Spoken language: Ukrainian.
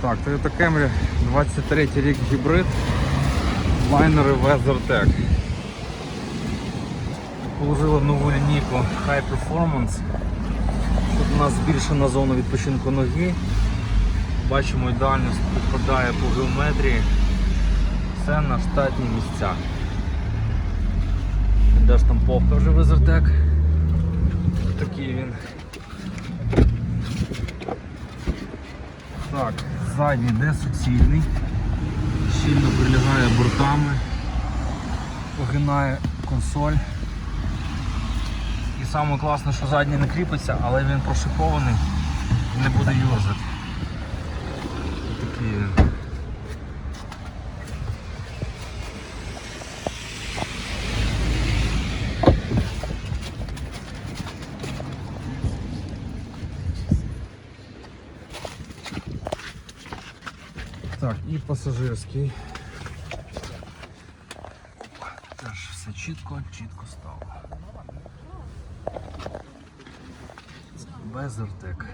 Так, Toyota Camry 23 рік гібрид. Лайнери WeatherTech. Положили нову лінійку High Performance. Тут у нас збільшена зона відпочинку ноги. Бачимо, ідеально підпадає по геометрії. Все на штатні місця. Де штамповка вже WeatherTech. Такий він. Так, задній де суцільний, щільно прилягає бортами, погинає консоль. І саме класне, що задній не кріпиться, але він прошипований не буде юрзати. Такий він. Так, і пасажирський. Теж все чітко, чітко стало. Безертек.